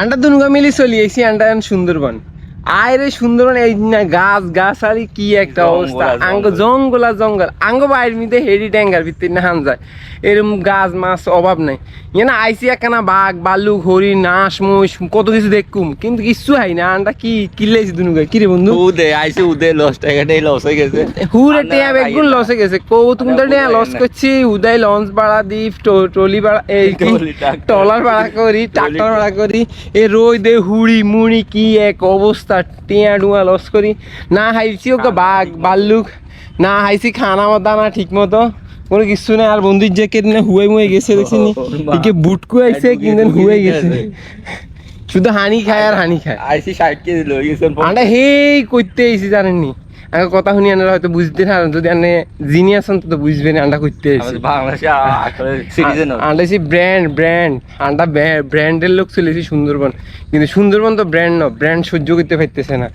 আন্ডা দুনুগা মিলি চলি আইছি আন্ডা সুন্দরবন। আয় রে সুন্দরবন এই না গাছ গাছ আর কি একটা অবস্থা। আঙ্গ জঙ্গল। আর জঙ্গল। আঙ্গ বাইর মিদে হেডি ট্যাঙ্গার ভিতরে না হান যায়। এরম গাছ মাছ অভাব নাই। ইয়ে না আইসি একখানা বাঘ বালুক হরিণ নাশ মহিষ কত কিছু দেখকুম। কিন্তু কিচ্ছু হাই না। আনটা কি কিল্লাইছি দুনুগা কি রে বন্ধু? উদে আইসে উদে লস টাকাটাই লস হয়ে গেছে। হুরে টিয়া বেগুন। লসে গেছে। কৌ তুমি তো টিয়া লস করছি। উদয় লঞ্চ ভাড়া দি ট্রলি ভাড়া এই। টলার ভাড়া করি ট্রাক্টর ভাড়া করি। এ রই দে হুড়ি মুড়ি কি এক অবস্থা। টিয়া ডুয়া লস করি। না হাইছি ওকে বাঘ বাল্লুক। না হাইছি খানা মতো না ঠিক মতো। কোনো কিছু না আর বন্ধুর জ্যাকেট না হুয়ে মুয়ে গেছে দেখছি। একে বুটকু আইছে কিন্তু হুয়ে গেছে। গেছে। শুধু হানি খায় আর হানি খায়। আইসি ষাট কেজি লই গেছেন আন্ডা হেই করতে আইছি জানেননি? কথা শুনি আন্ডা হয়তো বুঝতে না যদি আনে জিনিয়াস তো না আন্ডা করতে আন্ডা ব্র্যান্ড ব্র্যান্ড আন্ডা ব্র্যান্ডের লোক চলেছি সুন্দরবন। কিন্তু সুন্দরবন তো ব্র্যান্ড না ব্র্যান্ড সহ্য করতে পারতেছে না।